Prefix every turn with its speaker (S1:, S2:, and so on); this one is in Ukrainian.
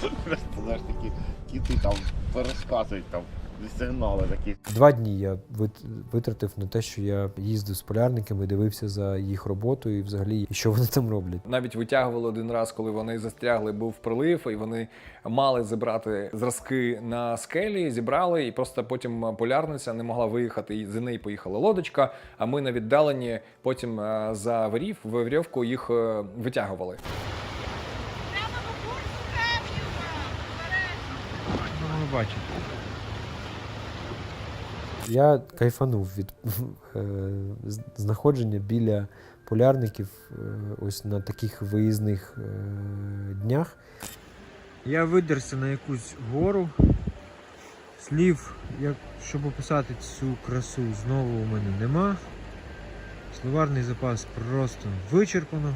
S1: Просто знаєш такі кіти там пересказують там сигнали такі.
S2: Два дні я витратив на те, що я їздив з полярниками, дивився за їх роботою і взагалі, що вони там роблять.
S3: Навіть витягували один раз, коли вони застрягли, був прилив, і вони мали зібрати зразки на скелі, зібрали, і просто потім полярниця не могла виїхати. І за неї поїхала лодочка. А ми на віддаленні потім е, за верів в вірьовку їх е, витягували.
S4: Вперед!
S2: Я кайфанув від е, знаходження біля полярників е, ось на таких виїзних е, днях. Я видерся на якусь гору. Слів, як, щоб описати цю красу, знову у мене нема. Словарний запас просто вичерпано.